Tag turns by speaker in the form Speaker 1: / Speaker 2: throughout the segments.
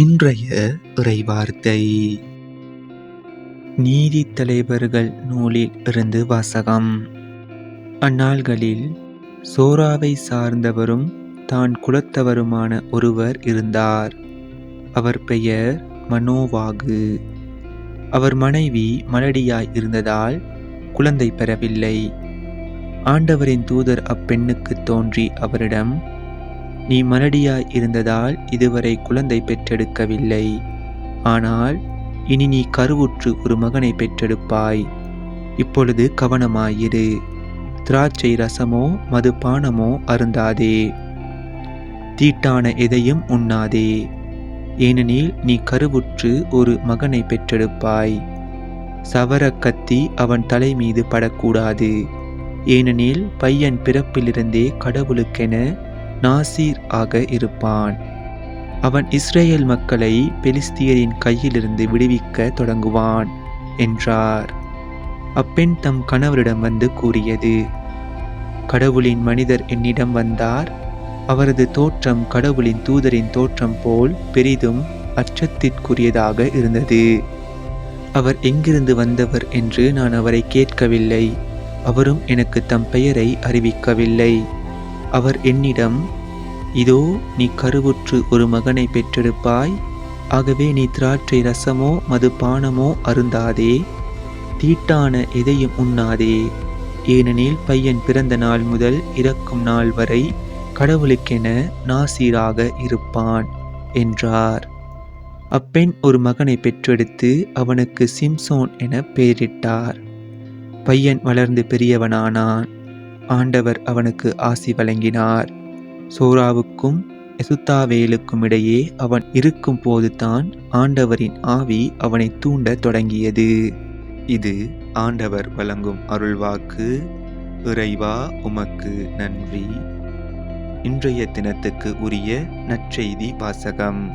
Speaker 1: இன்றைய இறைவார்த்தை. நீதி தலைவர்கள் நூலில் இருந்து வாசகம். அந்நாள்களில் சோராவை சார்ந்தவரும் தான் குலத்தவருமான ஒருவர் இருந்தார். அவர் பெயர் மனோவாகு. அவர் மனைவி மலடியாய் இருந்ததால் குழந்தை பெறவில்லை. ஆண்டவரின் தூதர் அப்பெண்ணுக்கு தோன்றி அவரிடம் நீ மலடியாய் இருந்ததால் இதுவரை குழந்தை பெற்றெடுக்கவில்லை. ஆனால் இனி நீ கருவுற்று ஒரு மகனை பெற்றெடுப்பாய். இப்பொழுது கவனமாயிரு. திராட்சை ரசமோ மதுபானமோ அருந்தாதே. தீட்டான எதையும் உண்ணாதே. ஏனெனில் நீ கருவுற்று ஒரு மகனை பெற்றெடுப்பாய். சவரக் கத்தி அவன் தலை மீது படக்கூடாது. ஏனெனில் பையன் பிறப்பிலிருந்தே கடவுளுக்கென நாசீர் ஆக இருப்பான். அவன் இஸ்ரேல் மக்களை பெலிஸ்தியரின் கையிலிருந்து விடுவிக்க தொடங்குவான் என்றார். அப்பெண் தம் கணவரிடம் வந்து கூறியது கடவுளின் மனிதர் என்னிடம் வந்தார். அவரது தோற்றம் கடவுளின் தூதரின் தோற்றம் போல் பெரிதும் அச்சத்திற்குரியதாக இருந்தது. அவர் எங்கிருந்து வந்தவர் என்று நான் அவரை கேட்கவில்லை. அவரும் எனக்கு தம் பெயரை அறிவிக்கவில்லை. அவர் என்னிடம் இதோ நீ கருவுற்று ஒரு மகனை பெற்றெடுப்பாய். ஆகவே நீ திராட்சை ரசமோ மதுபானமோ அருந்தாதே. தீட்டான எதையும் உண்ணாதே. ஏனெனில் பையன் பிறந்த நாள் முதல் இறக்கும் நாள் வரை கடவுளுக்கென நாசீராக இருப்பான் என்றார். அப்பெண் ஒரு மகனை பெற்றெடுத்து அவனுக்கு சிம்சோன் என பெயரிட்டார். பையன் வளர்ந்து பெரியவனானான். ஆண்டவர் அவனுக்கு ஆசி வழங்கினார். சோராவுக்கும் எசுத்தாவேலுக்கும் இடையே அவன் இருக்கும் போதுதான் ஆண்டவரின் ஆவி அவனை தூண்டத் தொடங்கியது. இது ஆண்டவர் வழங்கும் அருள்வாக்கு. இறைவா உமக்கு நன்றி. இன்றைய தினத்துக்கு உரிய நற்செய்தி வாசகம்.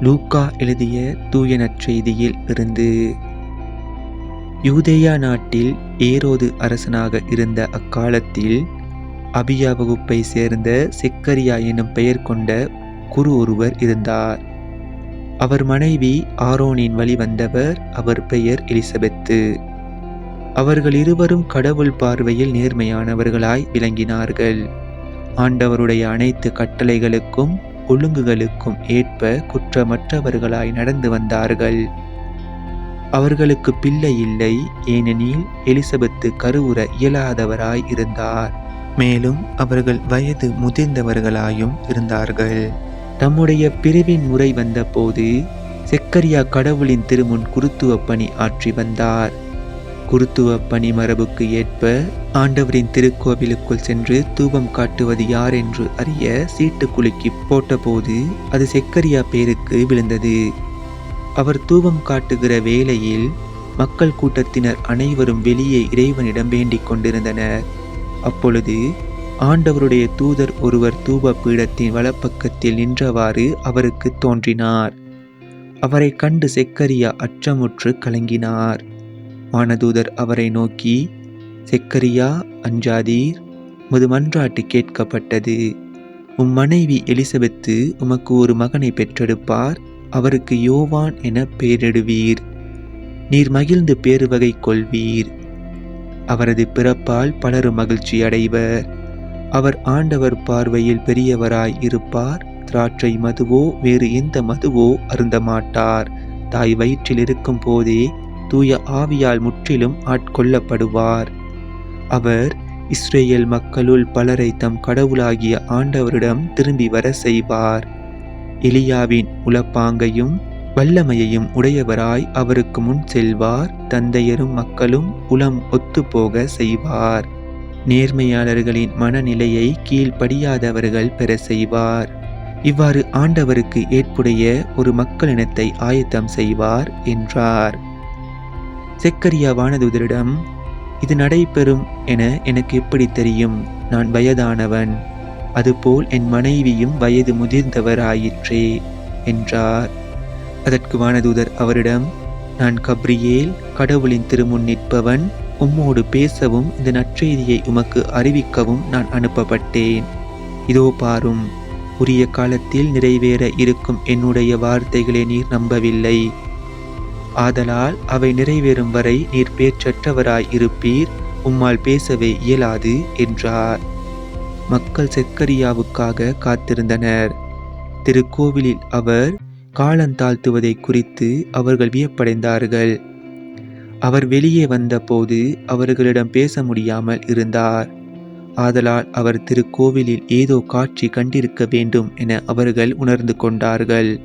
Speaker 1: லூக்கா எழுதிய தூய நற்செய்தியில் இருந்து யூதேயா நாட்டில் ஏரோது அரசனாக இருந்த அக்காலத்தில் அபியா வகுப்பை சேர்ந்த செக்கரியா எனும் பெயர் கொண்ட குரு ஒருவர் இருந்தார். அவர் மனைவி ஆரோனின் வழி வந்தவர் அவர் பெயர் எலிசபெத்து. அவர்கள் இருவரும் கடவுள் பார்வையில் நேர்மையானவர்களாய் விளங்கினார்கள். ஆண்டவருடைய அனைத்து கட்டளைகளுக்கும் ஒழுங்குகளுக்கும் ஏற்ப குற்றமற்றவர்களாய் நடந்து வந்தார்கள். அவர்களுக்கு பிள்ளை இல்லை ஏனெனில் எலிசபெத்து கருவுற இயலாதவராய் இருந்தார். மேலும் அவர்கள் வயது முதிர்ந்தவர்களாயும் இருந்தார்கள். தம்முடைய பிரிவின் முறை வந்தபோது செக்கரியா கடவுளின் திருமுன் குருத்துவ பணி ஆற்றி வந்தார். குருத்துவ பணி மரபுக்கு ஏற்ப ஆண்டவரின் திருக்கோவிலுக்குள் சென்று தூபம் காட்டுவது யார் என்று அறிய சீட்டு குலுக்கி போட்டபோது அது செக்கரியா பேருக்கு விழுந்தது. அவர் தூபம் காட்டுகிற வேளையில் மக்கள் கூட்டத்தினர் அனைவரும் வெளியே இறைவனிடம் வேண்டிக் கொண்டிருந்தனர். அப்பொழுது ஆண்டவருடைய தூதர் ஒருவர் தூப பீடத்தின் வலப்பக்கத்தில் நின்றவாறு அவருக்கு தோன்றினார். அவரை கண்டு செக்கரியா அச்சமுற்று கலங்கினார். வானதூதர் அவரை நோக்கி செக்கரியா அஞ்சாதீர் முது மன்றாட்டு கேட்கப்பட்டது. உம் மனைவி எலிசபெத்து உமக்கு ஒரு மகனை பெற்றெடுப்பார். அவருக்கு யோவான் என பெயரிடுவீர். நீர் மகிழ்ந்து பேருவகை கொள்வீர். அவரது பிறப்பால் பலரும் மகிழ்ச்சி அடைவர். அவர் ஆண்டவர் பார்வையில் பெரியவராய் இருப்பார். திராட்சை மதுவோ வேறு எந்த மதுவோ அருந்த மாட்டார் தாய் வயிற்றில் இருக்கும் போதே தூய ஆவியால் முற்றிலும் ஆட்கொள்ளப்படுவார். அவர் இஸ்ரேல் மக்களுள் பலரை தம் கடவுளாகிய ஆண்டவரிடம் திரும்பி வர செய்வார். எலியாவின் உளப்பாங்கையும் வல்லமையையும் உடையவராய் அவருக்கு முன் செல்வார். தந்தையரும் மக்களும் உளம் ஒத்துப்போக செய்வார். நேர்மையாளர்களின் மனநிலையை கீழ்ப்படியாதவர்கள் பெற செய்வார். இவ்வாறு ஆண்டவருக்கு ஏற்புடைய ஒரு மக்களினத்தை ஆயத்தம் செய்வார் என்றார். செக்கரியா வானதுதரிடம் இது நடைபெறும் என எனக்கு எப்படி தெரியும்? நான் வயதானவன். அதுபோல் என் மனைவியும் வயது முதிர்ந்தவராயிற்றே என்றார். அதற்கு வானதூதர் அவரிடம் நான் கப்ரியேல் கடவுளின் திருமுன் நிற்பவன் உம்மோடு பேசவும் இந்த நற்செய்தியை உமக்கு அறிவிக்கவும் நான் அனுப்பப்பட்டேன். இதோ பாரும் உரிய காலத்தில் நிறைவேற இருக்கும் என்னுடைய வார்த்தைகளை நீர் நம்பவில்லை. ஆதலால் அவை நிறைவேறும் வரை நீர் பேச்சற்றவராய் இருப்பீர் உம்மால் பேசவே இயலாது என்றார். மக்கள் செக்கரியாவுக்காக காத்திருந்தனர். திருக்கோவிலில் அவர் காலந்தாழ்த்துவதை குறித்து அவர்கள் வியப்படைந்தார்கள். அவர் வெளியே வந்தபோது அவர்களிடம் பேச முடியாமல் இருந்தார். ஆதலால் அவர் திருக்கோவிலில் ஏதோ காட்சி கண்டிருக்க வேண்டும் என அவர்கள் உணர்ந்து கொண்டார்கள்.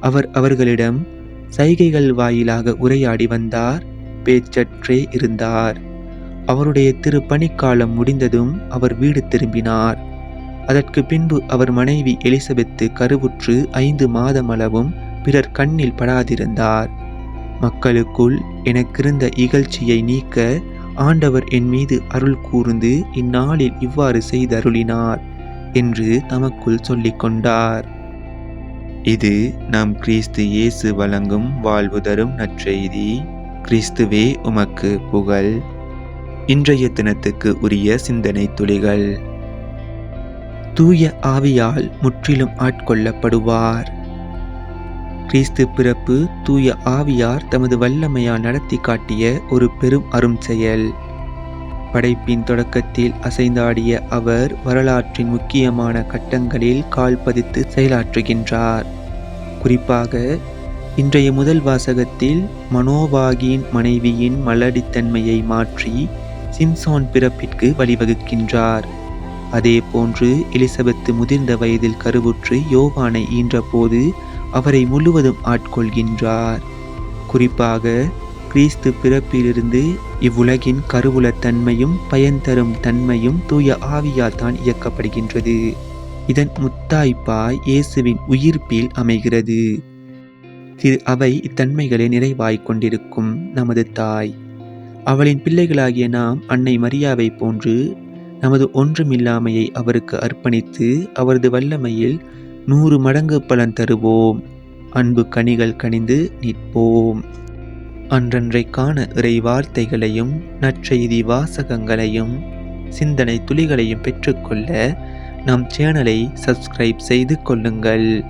Speaker 1: அவர் அவர்களிடம் சைகைகள் வாயிலாக உரையாடி வந்தார் பேச்சற்றே இருந்தார். அவருடைய திருப்பணிக்காலம் முடிந்ததும் அவர் வீடு திரும்பினார். அதற்கு பின்பு அவர் மனைவி எலிசபெத்து கருவுற்று ஐந்து மாதமளவும் பிறர் கண்ணில் படாதிருந்தார். மக்களுக்குள் எனக்கிருந்த இகழ்ச்சியை நீக்க ஆண்டவர் என் மீது அருள் கூர்ந்து இந்நாளில் இவ்வாறு செய்தருளினார் என்று தமக்குள் சொல்லிக்கொண்டார் இது நம் கிறிஸ்து இயேசு வழங்கும் வாழ்வு தரும் நற்செய்தி. கிறிஸ்துவே உமக்கு புகழ். இன்றைய தினத்துக்கு உரிய சிந்தனை துளிகள். தூய ஆவியால் முற்றிலும் ஆட்கொள்ளப்படுவார். கிறிஸ்து பிறப்பு தூய ஆவியார் தமது வல்லமையால் நடத்தி காட்டிய ஒரு பெரும் அரும் செயல். படைப்பின் தொடக்கத்தில் அசைந்தாடிய அவர் வரலாற்றின் முக்கியமான கட்டங்களில் கால் பதித்து செயலாற்றுகின்றார். குறிப்பாக இன்றைய முதல் வாசகத்தில் மனோபாகியின் மனைவியின் மலடித்தன்மையை மாற்றி சிம்சோன் பிறப்பிற்கு வழிவகுக்கின்றார். அதே போன்று எலிசபெத்து முதிர்ந்த வயதில் கருவுற்று யோவானை ஈன்றபோது அவரை முழுவதும் ஆட்கொள்கின்றார். குறிப்பாக கிறிஸ்து பிறப்பிலிருந்து இவ்வுலகின் கருவுலத்தன்மையும் பயன் தரும் தன்மையும் தூய ஆவியால் தான் இயக்கப்படுகின்றது. இதன் முத்தாய்ப்பாய் இயேசுவின் உயிர்ப்பில் அமைகிறது. திரு அவை இத்தன்மைகளை நிறைவாய்க் கொண்டிருக்கும். நமது தாய். அவளின் பிள்ளைகளாகிய நாம் அன்னை மரியாவை போன்று நமது ஒன்றுமில்லாமையை அவருக்கு அர்ப்பணித்து அவரது வல்லமையில் நூறு மடங்கு பலன் தருவோம். அன்பு கனிகள் கனிந்து நிற்போம். அன்றன்றைக்கான இறை வார்த்தைகளையும் நற்செய்தி வாசகங்களையும் சிந்தனை துளிகளையும் பெற்றுக்கொள்ள நம் சேனலை சப்ஸ்கிரைப் செய்து கொள்ளுங்கள்.